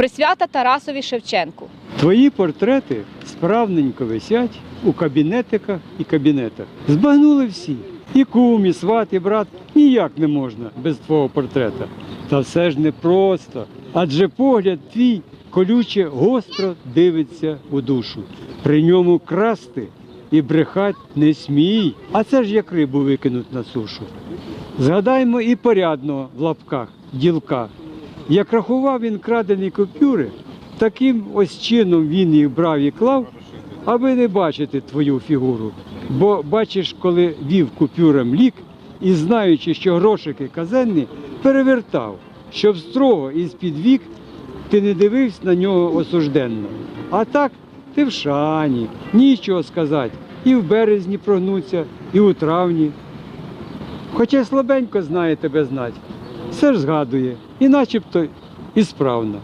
Присвята Тарасові Шевченку. Твої портрети справненько висять у кабінетиках і кабінетах. Збагнули всі. І кум, і сват, і брат ніяк не можна без твого портрета. Та все ж непросто. Адже погляд твій колюче гостро дивиться у душу. При ньому красти і брехать не смій. А це ж як рибу викинуть на сушу. Згадаймо і порядного в лапках ділка. Як рахував він крадені купюри, таким ось чином він їх брав і клав, аби не бачити твою фігуру. Бо бачиш, коли вів купюрам лік і знаючи, що грошики казенні, перевертав, щоб строго із-під вік ти не дивився на нього осужденно. А так ти в шані, нічого сказати, і в березні прогнуться, і у травні. Хоча слабенько знає тебе знать, все ж згадує, і начебто і справно.